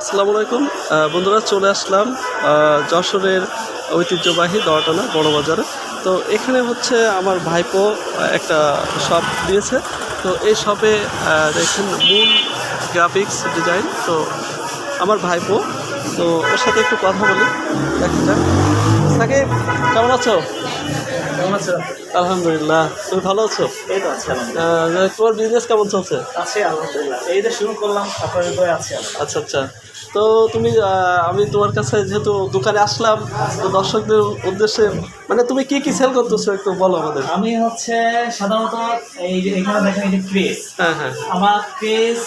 আসসালামু আলাইকুম। বন্ধুরা, চলে আসলাম যশোরের ঐতিহ্যবাহী দরটানা বড় বাজারে তো এখানে হচ্ছে আমার ভাইপো একটা শপ দিয়েছে। তো এই শপে দেখছেন মূল গ্রাফিক্স ডিজাইন তো আমার ভাইপো তো ওর সাথে একটু কথা বলি। দেখা যাক। সাকিব কেমন আছো? কেমন আছো? আলহামদুলিল্লাহ। তুমি ভালো আছো? এই তো আছি তোমার বিজনেস কেমন চলছে? আছি আলহামদুলিল্লাহ। এই যে শুরু করলাম আপনার করে আছি আচ্ছা আচ্ছা। তো তুমি আমি তোমার কাছে যেহেতু দোকানে আসলাম তো দর্শকদের উদ্দেশ্যে মানে তুমি কি কি সেল করতেছো একটু বলো আমাদের। আমি হচ্ছে সাধারণত এই যে এখানে দেখেন এই যে ক্রেস হ্যাঁ হ্যাঁ। আমার ক্রেস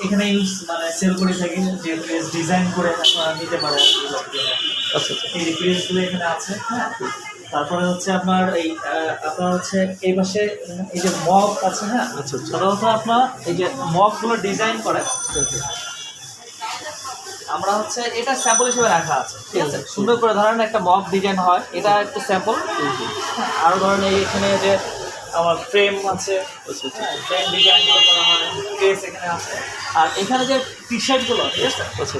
এখানে ইউজ মানে সেল করে থাকি যে ক্রেস ডিজাইন করে আপনারা নিতে পারেন আচ্ছা আচ্ছা। এই যে ক্রেসগুলো এখানে আছে হ্যাঁ? তারপরে হচ্ছে আপনার এই আপনার হচ্ছে এই পাশে এই যে মগ আছে হ্যাঁ? আচ্ছা, আচ্ছা। সাধারণত আপনার এই যে মগগুলো ডিজাইন করে আমরা হচ্ছে এটা স্যাম্পল হিসেবে রাখা আছে ঠিক আছে? সুন্দর করে ধরেন একটা মক ডিজাইন হয় এটা একটু স্যাম্পল আরও ধরেন এই এখানে যে আমার ফ্রেম আছে আচ্ছা আচ্ছা ফ্রেম ডিজাইনগুলো করা হয় কেস এখানে আছে। আর এখানে যে টি শার্টগুলো ঠিক আছে? আচ্ছা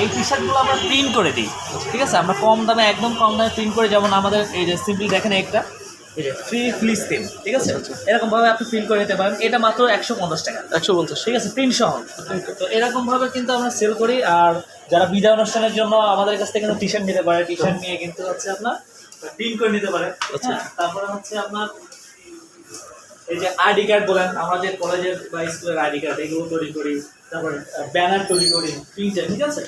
এই টি শার্টগুলো আমরা প্রিন্ট করে দিই ঠিক আছে? আমরা কম দামে একদম কম দামে প্রিন্ট করে যেমন আমাদের এই যে সিম্পলি দেখেন একটা এই যে ফ্রি ফ্লিস্টিন ঠিক আছে? এরকমভাবে আপনি প্রিন্ট করে নিতে পারেন। এটা মাত্র একশো পঞ্চাশ টাকা। একশো পঞ্চাশ। ঠিক আছে? প্রিন্ট সহ। তো এরকমভাবে কিন্তু আমরা সেল করি আর যারা বিদায় অনুষ্ঠানের জন্য আমাদের কাছ থেকে কিন্তু টি শার্ট নিতে পারে টি শার্ট নিয়ে কিন্তু হচ্ছে আপনার প্রিন্ট করে নিতে পারে। আচ্ছা। হ্যাঁ, তারপরে হচ্ছে আপনার এই যে আইডি কার্ড বলেন আমরা যে কলেজের বা স্কুলের আইডি কার্ড এগুলো তৈরি করি তারপরে ব্যানার তৈরি করি প্রিন্টার ঠিক আছে?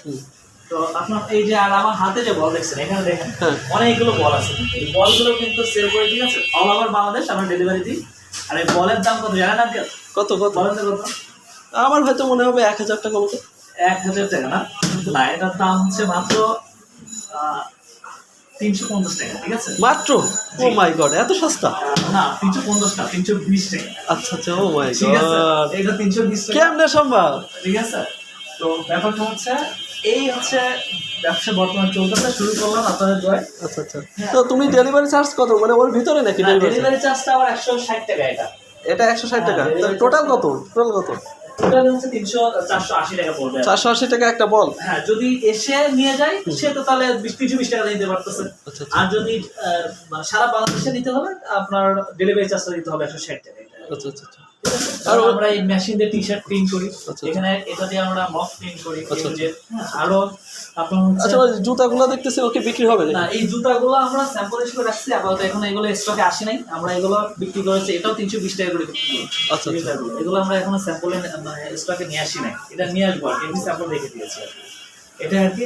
তো আপনার এই যে আর আমার হাতে যে বল দেখছেন এখানে দেখেন হ্যাঁ। অনেকগুলো বল আছে। এই বলগুলো কিন্তু সেল করে ঠিক আছে? অল ওভার বাংলাদেশ আমরা ডেলিভারি দিই। আর এই বলের দাম কত জানেন আপনি? কত কত? বলেন তো কত? আমার হয়তো মনে হবে এক হাজার টাকা মতো। এক হাজার টাকা না? না এটার দাম হচ্ছে মাত্র তিনশো পঞ্চাশ টাকা ঠিক আছে? মাত্র? ও মাই গড এত সস্তা? না তিনশো পঞ্চাশ টাকা তিনশো বিশ টাকা। আচ্ছা আচ্ছা ও মাই গড এটা তিনশো বিশ টাকা। কেমনে সম্ভব? ঠিক আছে তো ব্যাপারটা হচ্ছে এই হচ্ছে ব্যবসা বর্তমান চলতেছে শুরু করলাম আপনাদের দয় আচ্ছা আচ্ছা। তো তুমি ডেলিভারি চার্জ কত? মানে ওর ভিতরে নাকি ডেলিভারি চার্জটা আমার একশো ষাট টাকা এটা। এটা একশো ষাট টাকা। হ্যাঁ, টোটাল কত টোটাল কত? টোটাল তিনশো চারশো আশি টাকা পড়বে চারশো আশি টাকা একটা বল। হ্যাঁ যদি এসে নিয়ে যায় সে তো তাহলে বিশ তিনশো বিশ টাকা নিতে পারতেছে। আচ্ছা, আচ্ছা। আর যদি মানে সারা বাংলাদেশে নিতে হবে আপনার ডেলিভারি চার্জটা দিতে হবে একশো ষাট টাকা। আচ্ছা আচ্ছা আচ্ছা। আর আমরা এই মেশিন দিয়ে টি শার্ট প্রিন্ট করি আচ্ছা। এখানে এটা দিয়ে আমরা মক প্রিন্ট করি আচ্ছা, হ্যাঁ, আরও আপনার আচ্ছা জুতাগুলো দেখতেছি ওকে বিক্রি হবে না এই জুতাগুলো আমরা স্যাম্পল হিসেবে রাখছি আপাতত এখন এগুলো স্টকে আসে নাই আমরা এগুলো বিক্রি করেছি এটাও তিনশো বিশ টাকা করে বিক্রি আচ্ছা আচ্ছা। এগুলো আমরা এখনও স্যাম্পলে মানে স্টকে নিয়ে আসি নাই এটা নিয়ে আসব আর এমনি স্যাম্পল রেখে দিয়েছি এটা আর কি।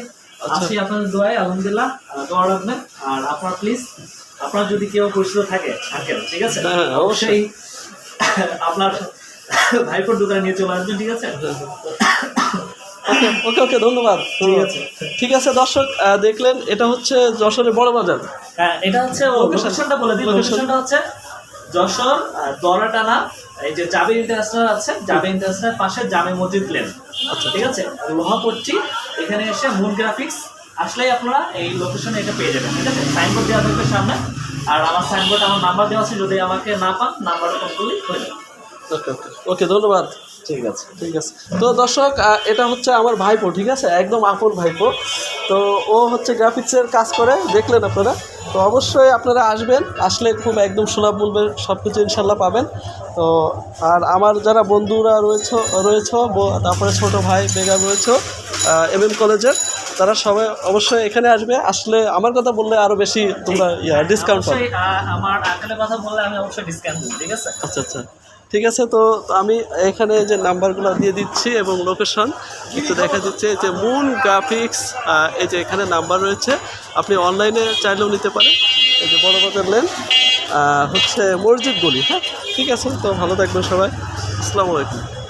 আসি আপনাদের দোয়ায় আলহামদুলিল্লাহ দোয়া রাখবেন আর আপনার প্লিজ আপনার যদি কেউ পরিচিত থাকে থাকেন ঠিক আছে? হ্যাঁ, অবশ্যই। আপনার ভাইপোর দোকানে নিয়ে চলে আসবেন ঠিক আছে? ওকে ওকে ওকে ধন্যবাদ। ঠিক আছে। ঠিক আছে দর্শক দেখলেন এটা হচ্ছে যশোরের বড় বাজার। হ্যাঁ এটা হচ্ছে লোকেশনটা বলে দিই লোকেশনটা হচ্ছে যশোর দরাটানা এই যে জাবে ইন্টারন্যাশনাল আছে জাবে ইন্টারন্যাশনাল পাশে জামে মসজিদ লেন আচ্ছা। ঠিক আছে? লোহাপট্টি এখানে এসে মুন গ্রাফিক্স আসলেই আপনারা এই লোকেশনে এটা পেয়ে যাবেন ঠিক আছে? সাইনবোর্ড দেওয়া থাকবে সামনে। আর আমার সাইনবোর্ড আমার নাম্বার দেওয়া আছে যদি আমাকে না পান নাম্বারে ফোন করলেই হয়ে যাবে। ওকে ওকে। ওকে ধন্যবাদ। ঠিক আছে। ঠিক আছে। তো দর্শক এটা হচ্ছে আমার ভাইপো ঠিক আছে? একদম আপন ভাইপো। তো ও হচ্ছে গ্রাফিক্সের কাজ করে দেখলেন আপনারা? তো অবশ্যই আপনারা আসবেন আসলে খুব একদম সুলভ মূল্যে সব কিছু ইনশাল্লাহ পাবেন। তো আর আমার যারা বন্ধুরা রয়েছে রয়েছে তারপরে ছোট ভাই বেগা রয়েছে এম এম কলেজের তারা সবাই অবশ্যই এখানে আসবে। আসলে আমার কথা বললে আরও বেশি তোমরা ইয়া ডিসকাউন্ট পাবে। আমার আঙ্কেলের কথা বললে আমি অবশ্যই ডিসকাউন্ট ঠিক আছে? আচ্ছা আচ্ছা। ঠিক আছে তো আমি এখানে যে নাম্বারগুলো দিয়ে দিচ্ছি এবং লোকেশন একটু দেখা দিচ্ছে যে মুন গ্রাফিক্স এই যে এখানে নাম্বার রয়েছে আপনি অনলাইনে চাইলেও নিতে পারেন। এই যে বড় বাজার লেন হচ্ছে মসজিদ গলি হ্যাঁ? ঠিক আছে তো ভালো থাকবেন সবাই। আসসালামু আলাইকুম।